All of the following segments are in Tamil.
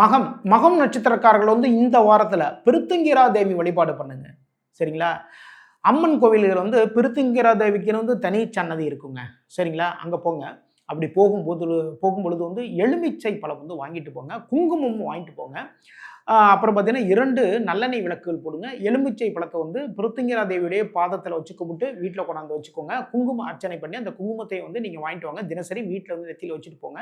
மகம் மகம் நட்சத்திரக்காரர்கள் வந்து இந்த வாரத்தில் பிருத்திங்கிரா தேவி வழிபாடு பண்ணுங்க. சரிங்களா? அம்மன் கோவில்கள் வந்து பிருத்திங்கிரா தேவிக்குன்னு வந்து தனி சன்னதி இருக்குங்க. சரிங்களா? அங்கே போங்க. அப்படி போகும்போது போகும்பொழுது வந்து எலுமிச்சை பழம் வந்து வாங்கிட்டு போங்க. குங்குமமும் வாங்கிட்டு போங்க. அப்புறம் பார்த்தீங்கன்னா இரண்டு நல்லெண்ணெய் விளக்குகள் போடுங்க. எலுமிச்சை பழத்தை வந்து பிருத்திங்கரா தேவியுடைய பாதத்தில் வச்சு கும்பிட்டு வீட்டில் கொண்டாந்து வச்சுக்கோங்க. குங்கும அர்ச்சனை பண்ணி அந்த குங்குமத்தை வந்து நீங்கள் வாங்கிட்டு வாங்க. தினசரி வீட்டில் வந்து நெத்தியில் வச்சுட்டு போங்க.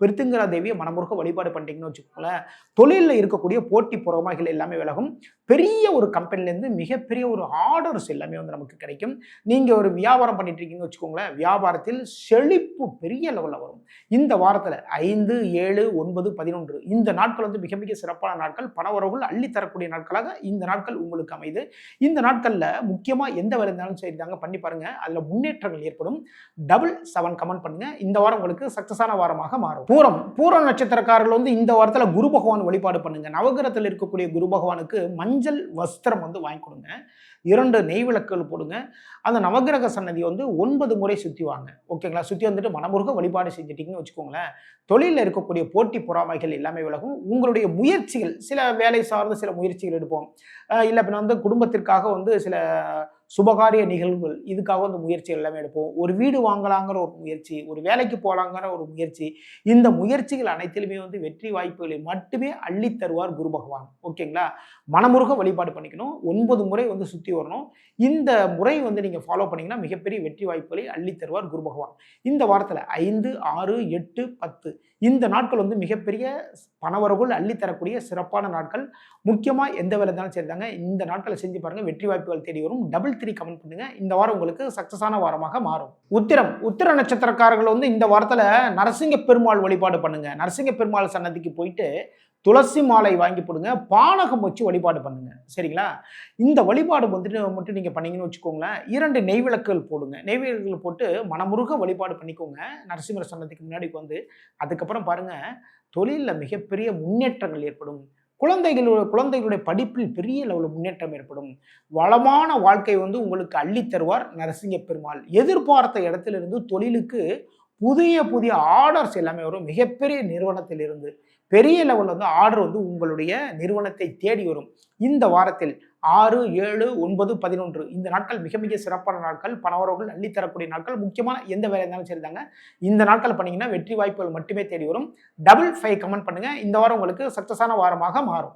பிருத்திங்கரா தேவியை மனமுருக வழிபாடு பண்ணிட்டீங்கன்னு வச்சுக்கோங்களேன். தொழிலில் இருக்கக்கூடிய போட்டி புறமாகள் எல்லாமே விலகும். பெரிய ஒரு கம்பெனிலேருந்து மிகப்பெரிய ஒரு ஆர்டர்ஸ் எல்லாமே வந்து நமக்கு கிடைக்கும். நீங்கள் ஒரு வியாபாரம் பண்ணிட்டு இருக்கீங்கன்னு வச்சுக்கோங்களேன். வியாபாரத்தில் செழிப்பு பெரிய லெவலில் வரும். இந்த வாரத்தில் ஐந்து ஏழு ஒன்பது பதினொன்று இந்த நாட்கள் வந்து மிக மிக சிறப்பான நாட்கள். பணவரவுகள் அள்ளி தரக்கூடிய நாட்களாக இந்த நாட்கள் உங்களுக்கு அமைது இந்த நாட்களில் முக்கியமாக எந்த வேலை இருந்தாலும் சரி தாங்க பண்ணி பாருங்க. அதில் முன்னேற்றங்கள் ஏற்படும். டபுள் செவன் கமெண்ட் பண்ணுங்க. இந்த வாரம் உங்களுக்கு சக்சஸான வாரமாக மாறும். பூரம் பூரம் நட்சத்திரக்காரர்கள் வந்து இந்த வாரத்தில் குரு பகவான் வழிபாடு பண்ணுங்க. நவகிரகத்தில் இருக்கக்கூடிய குரு பகவானுக்கு மஞ்சள் வஸ்திரம் வந்து வாங்கி கொடுங்க. இரண்டு நெய் விளக்குகள் போடுங்க. அந்த நவகிரக சன்னதி வந்து ஒன்பது முறை சுற்றி வாங்க. ஓகேங்களா? சுற்றி வந்துட்டு மனமுருக வழிபாடு செஞ்சுட்டீங்கன்னு வச்சுக்கோங்களேன். தொழிலில் இருக்கக்கூடிய போட்டி பொறாமைகள் எல்லாமே விலகும். உங்களுடைய முயற்சிகள் சில வேலை சார்ந்த சில முயற்சிகள் எடுப்போம். இல்லை இப்போ வந்து குடும்பத்திற்காக வந்து சில சுபகாரிய நிகழ்வுகள். இதுக்காக வந்து முயற்சிகள் எல்லாமே எடுப்போம். ஒரு வீடு வாங்கலாங்கிற ஒரு முயற்சி ஒரு வேலைக்கு போகலாங்கிற ஒரு முயற்சி இந்த முயற்சிகள் அனைத்திலுமே வந்து வெற்றி வாய்ப்புகளை மட்டுமே அள்ளி தருவார் குரு பகவான். ஓகேங்களா? மனமுருக வழிபாடு பண்ணிக்கணும். ஒன்பது முறை வந்து சுற்றி வரணும். இந்த முறை வந்து நீங்கள் ஃபாலோ பண்ணிங்கன்னா மிகப்பெரிய வெற்றி வாய்ப்புகளை அள்ளி தருவார் குரு பகவான். இந்த வாரத்தில் ஐந்து ஆறு எட்டு பத்து. இந்த நாட்கள் வந்து மிகப்பெரிய பணவரவுகள் அள்ளி தரக்கூடிய சிறப்பான நாட்கள். முக்கியமாக எந்த வேலை இருந்தாலும் சரிதாங்க. இந்த நாட்களை செஞ்சு பாருங்கள் வெற்றி வாய்ப்புகள் தேடி வரும். டபுள் த்ரீ கமெண்ட் பண்ணுங்கள் இந்த வாரம் உங்களுக்கு சக்ஸஸான வாரமாக மாறும். உத்திரம். உத்திர நட்சத்திரக்காரர்கள் வந்து இந்த வாரத்தில் நரசிங்க பெருமாள் வழிபாடு பண்ணுங்கள் நரசிங்க பெருமாள் சன்னதிக்கு போயிட்டு துளசி மாலை வாங்கி போடுங்க. பானகம் வச்சு வழிபாடு பண்ணுங்க. சரிங்களா? இந்த வழிபாடு வந்துட்டு மட்டும் நீங்கள் பண்ணீங்கன்னு வச்சுக்கோங்களேன். இரண்டு நெய் விளக்குகள் போடுங்க. நெய்விளக்குகள் போட்டு மனமுருக வழிபாடு பண்ணிக்கோங்க. நரசிம்மர் சன்னதிக்கு முன்னாடி வந்து. அதுக்கப்புறம் பாருங்கள் தொழிலில் மிகப்பெரிய முன்னேற்றங்கள் ஏற்படும். குழந்தைகளோட குழந்தைகளுடைய படிப்பில் பெரிய லெவலில் முன்னேற்றம் ஏற்படும். வளமான வாழ்க்கை வந்து உங்களுக்கு அள்ளித் தருவார் நரசிங்க பெருமாள். எதிர்பார்த்த இடத்திலிருந்து தொழிலுக்கு புதிய புதிய ஆர்டர்ஸ் எல்லாமே வரும். மிகப்பெரிய நிறுவனத்திலிருந்து பெரிய லெவலில் வந்து ஆர்டர் வந்து உங்களுடைய நிறுவனத்தை தேடி வரும். இந்த வாரத்தில் ஆறு ஏழு ஒன்பது பதினொன்று இந்த நாட்கள் மிக மிக சிறப்பான நாட்கள். பணவரவுகள் அள்ளித்தரக்கூடிய நாட்கள். முக்கியமான எந்த வேலை இருந்தாலும் சரிதாங்க. இந்த நாட்கள் பண்ணீங்கன்னா வெற்றி வாய்ப்புகள் மட்டுமே தேடி வரும். டபுள் ஃபைவ் கமெண்ட் பண்ணுங்கள் இந்த வாரம் உங்களுக்கு சக்சஸான வாரமாக மாறும்.